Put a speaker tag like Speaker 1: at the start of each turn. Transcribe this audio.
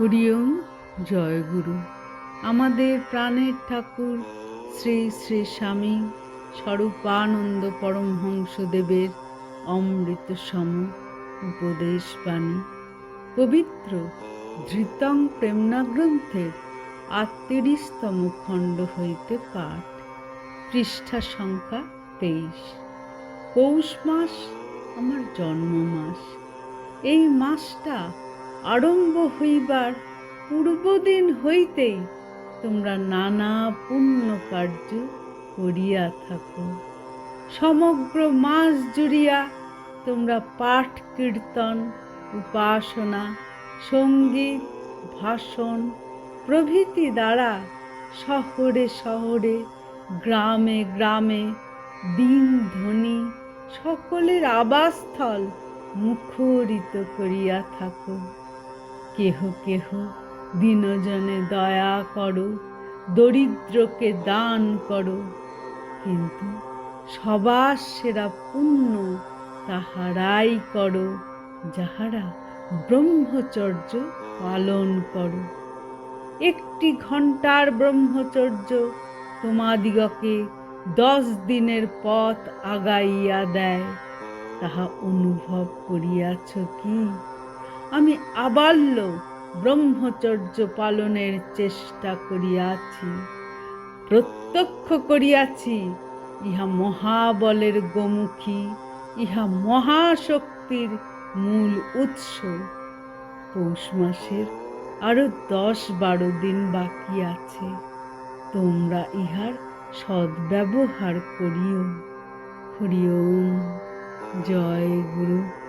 Speaker 1: হরিওম, জয় গুরু। আমাদের প্রাণের ঠাকুর শ্রী শ্রী স্বামী স্বরূপানন্দ পরমহংসদেবের অমৃত সম উপদেশ বাণী পবিত্র ধৃতং প্রেমনা গ্রন্থের আটত্রিশতম খণ্ড হইতে পাঠ। পৃষ্ঠা সংখ্যা তেইশ। পৌষ মাস আমার জন্ম মাস এই মাসটা আরম্ভ হইবার পূর্বদিন হইতেই তোমরা নানা পুণ্য কার্য করিয়া থাকো। সমগ্র মাস জুড়িয়া তোমরা পাঠ, কীর্তন, উপাসনা, সংগীত, ভাষণ প্রভৃতি দ্বারা শহরে শহরে, গ্রামে গ্রামে, দিন ধ্বনি সকলের আবাসস্থল মুখরিত করিয়া থাকো। কেহ কেহ, দিনজনে দয়া করো, দরিদ্রকে দান করো। কিন্তু সবার সেরা পুণ্য তাহারাই করো, যাহারা ব্রহ্মচর্য পালন করো। একটি ঘণ্টার ব্রহ্মচর্য তোমাদিগকে দশ দিনের পথ আগাইয়া দেয়। তাহা অনুভব করিয়াছ কি? আমি আবাল্য ব্রহ্মচর্য পালনের চেষ্টা করিয়াছি, প্রত্যক্ষ করিয়াছি, ইহা মহাবলের গোমুখী, ইহা মহাশক্তির মূল উৎস। পৌষ মাসের আরও দশ বারো দিন বাকি আছে, তোমরা ইহার সদ্ব্যবহার করিও। হরি ওম। জয় গুরু।